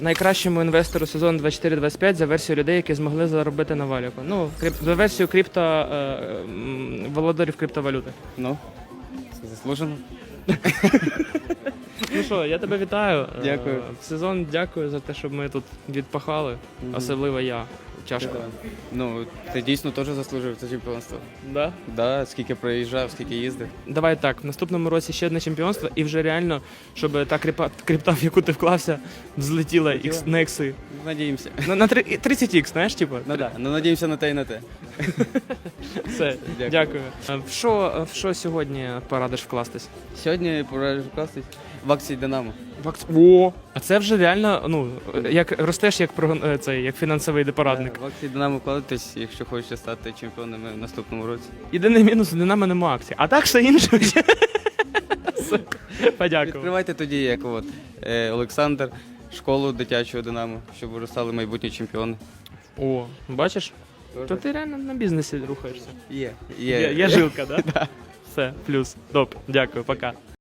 Найкращому інвестору сезону 24-25 за версією людей, які змогли заробити на валіку. Ну, крип... за версією крипто е, володарів криптовалюти. Ну, це заслужено. Ну що, я тебе вітаю. Е, Дякую. Сезон дякую за те, щоб ми тут відпахали, особливо я. Тяжко. Ну, ти дійсно теж заслужив це чемпіонство. Да? Да, скільки проїжджав, скільки їздив. Давай так, в наступному році ще одне чемпіонство, і вже реально, щоб та крипа, крипта, в яку ти вклався, взлетіла Взлетіла? ікс, на ікси. Надіємося. На, на три- 30 х знаєш, типу? Ну да, ну надіємося на те і на те. Все, Дякую. дякую. А В що, в що сьогодні порадиш вкластись? Сьогодні пора вкластись в акції Динамо. О! А це вже реально, ну, як ростеш як прогон- е, цей, як фінансовий порадник. В акції Динамо вкладатись, якщо хочете стати чемпіонами в наступному році. Єдиний мінус у Динамо нема акції. А так все інше. Все. Подякував. Відкривайте тоді, як от е, Олександр, школу дитячого Динамо, щоб вже стали майбутні чемпіони. О, бачиш? То ти реально на бізнесі рухаєшся. Є, Є, є. жилка, да? Все, плюс. Доп. Дякую, пока.